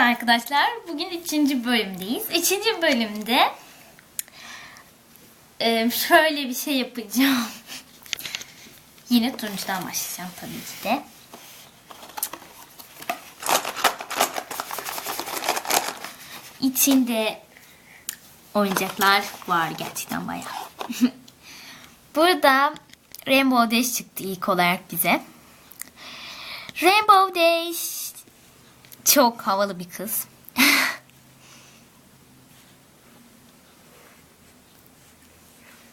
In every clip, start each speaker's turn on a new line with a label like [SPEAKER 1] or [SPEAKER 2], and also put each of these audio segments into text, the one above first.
[SPEAKER 1] arkadaşlar. Bugün üçüncü bölümdeyiz. Üçüncü bölümde e, şöyle bir şey yapacağım. Yine turuncudan başlayacağım tabii ki de. İçinde oyuncaklar var gerçekten bayağı. Burada Rainbow Dash çıktı ilk olarak bize. Rainbow Dash çok havalı bir kız.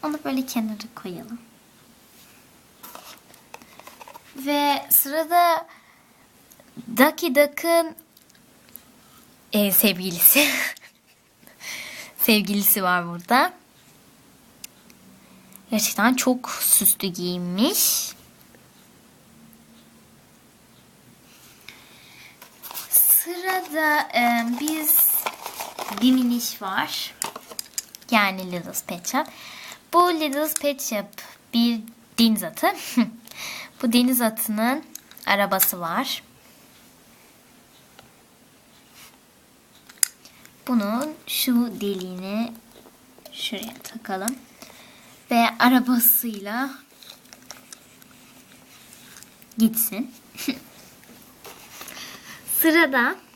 [SPEAKER 1] Onu böyle kenara koyalım. Ve sırada Ducky Duck'ın e, sevgilisi. sevgilisi var burada. Gerçekten çok süslü giyinmiş. Sırada e, biz Diminiş var. Yani Little's Pet Shop. Bu Little's Pet Shop bir deniz atı. Bu deniz atının arabası var. Bunun şu deliğini şuraya takalım. Ve arabasıyla gitsin. Sırada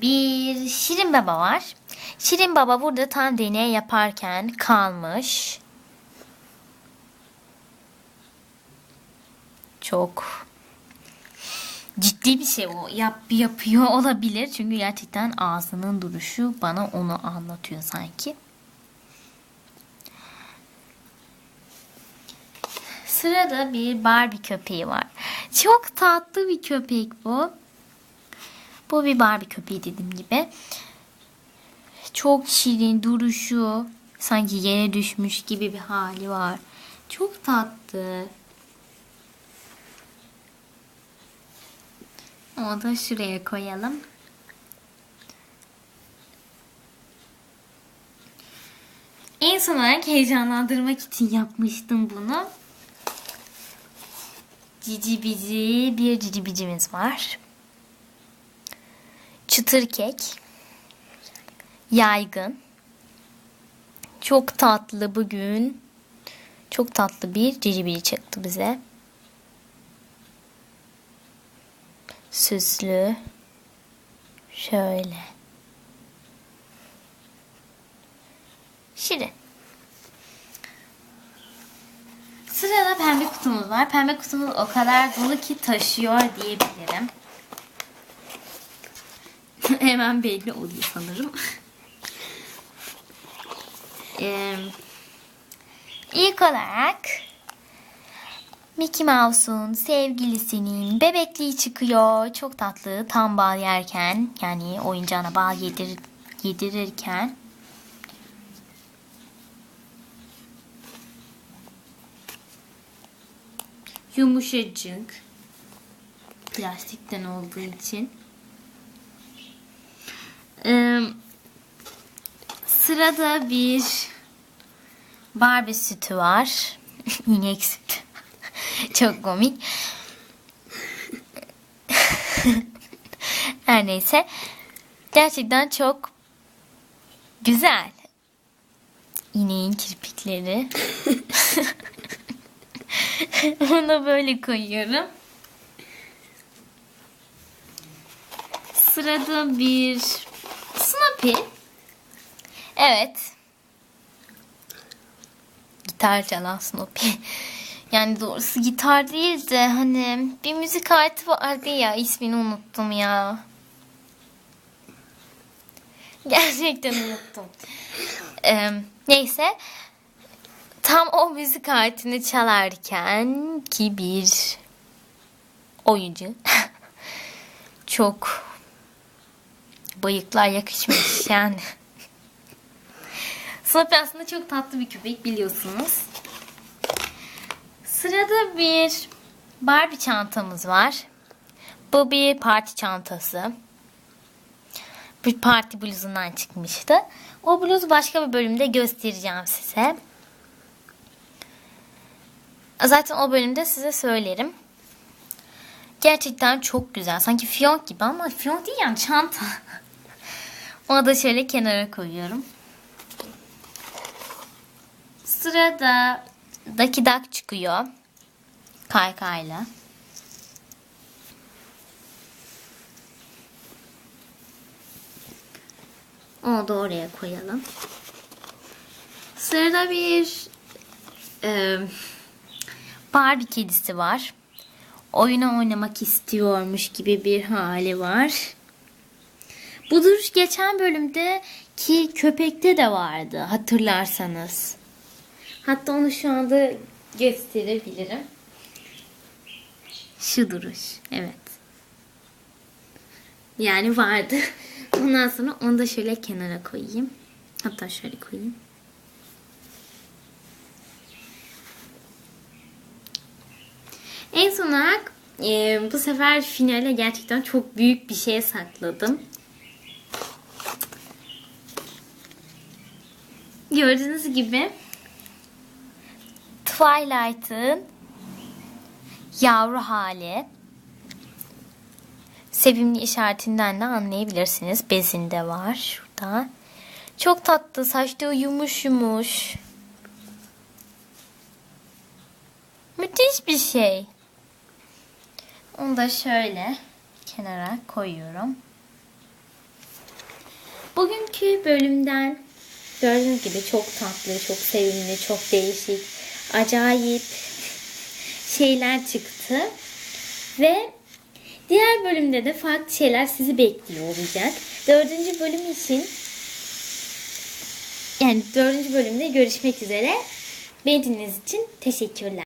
[SPEAKER 1] bir Şirin Baba var. Şirin Baba burada tam deney yaparken kalmış. Çok ciddi bir şey o. Yap, yapıyor olabilir. Çünkü gerçekten ağzının duruşu bana onu anlatıyor sanki. Sırada bir Barbie köpeği var. Çok tatlı bir köpek bu. Bu bir Barbie köpeği dediğim gibi. Çok şirin duruşu. Sanki yere düşmüş gibi bir hali var. Çok tatlı. Onu da şuraya koyalım. En son olarak heyecanlandırmak için yapmıştım bunu. Cici bici bir cici bicimiz var. Çıtır kek. Yaygın. Çok tatlı bugün. Çok tatlı bir cici bici çıktı bize. Süslü. Şöyle. Şirin. Sırada pembe kutumuz var. Pembe kutumuz o kadar dolu ki taşıyor diyebilirim. Hemen belli oluyor sanırım. ee, ilk olarak Mickey Mouse'un sevgilisinin bebekliği çıkıyor. Çok tatlı. Tam bal yerken yani oyuncağına bal yedir, yedirirken yumuşacık plastikten olduğu için ee, sırada bir Barbie sütü var. İnek sütü. Çok komik. Her neyse. Gerçekten çok güzel. İneğin kirpikleri. Onu böyle koyuyorum. Sırada bir. Evet. Gitar çalan Snoopy. Yani doğrusu gitar değil de hani bir müzik aleti vardı ya ismini unuttum ya. Gerçekten unuttum. Ee, neyse tam o müzik aletini çalarken ki bir oyuncu çok bıyıklar yakışmış yani. Snoopy aslında çok tatlı bir köpek biliyorsunuz. Sırada bir Barbie çantamız var. Bu bir parti çantası. Bir parti bluzundan çıkmıştı. O bluzu başka bir bölümde göstereceğim size. Zaten o bölümde size söylerim. Gerçekten çok güzel. Sanki fiyonk gibi ama fiyonk değil yani çanta. Onu da şöyle kenara koyuyorum. Sırada Daki Dak çıkıyor. Kaykayla. Onu da oraya koyalım. Sırada bir e, Barbie kedisi var. Oyuna oynamak istiyormuş gibi bir hali var. Bu duruş geçen bölümde ki köpekte de vardı hatırlarsanız. Hatta onu şu anda gösterebilirim. Şu duruş. Evet. Yani vardı. Ondan sonra onu da şöyle kenara koyayım. Hatta şöyle koyayım. En son olarak e, bu sefer finale gerçekten çok büyük bir şey sakladım. Gördüğünüz gibi Twilight'ın yavru hali. Sevimli işaretinden de anlayabilirsiniz. Bezinde var şurada. Çok tatlı. Saçları yumuş yumuş. Müthiş bir şey. Onu da şöyle kenara koyuyorum. Bugünkü bölümden gördüğünüz gibi çok tatlı, çok sevimli, çok değişik, acayip şeyler çıktı. Ve diğer bölümde de farklı şeyler sizi bekliyor olacak. Dördüncü bölüm için yani dördüncü bölümde görüşmek üzere. Beni dinlediğiniz için teşekkürler.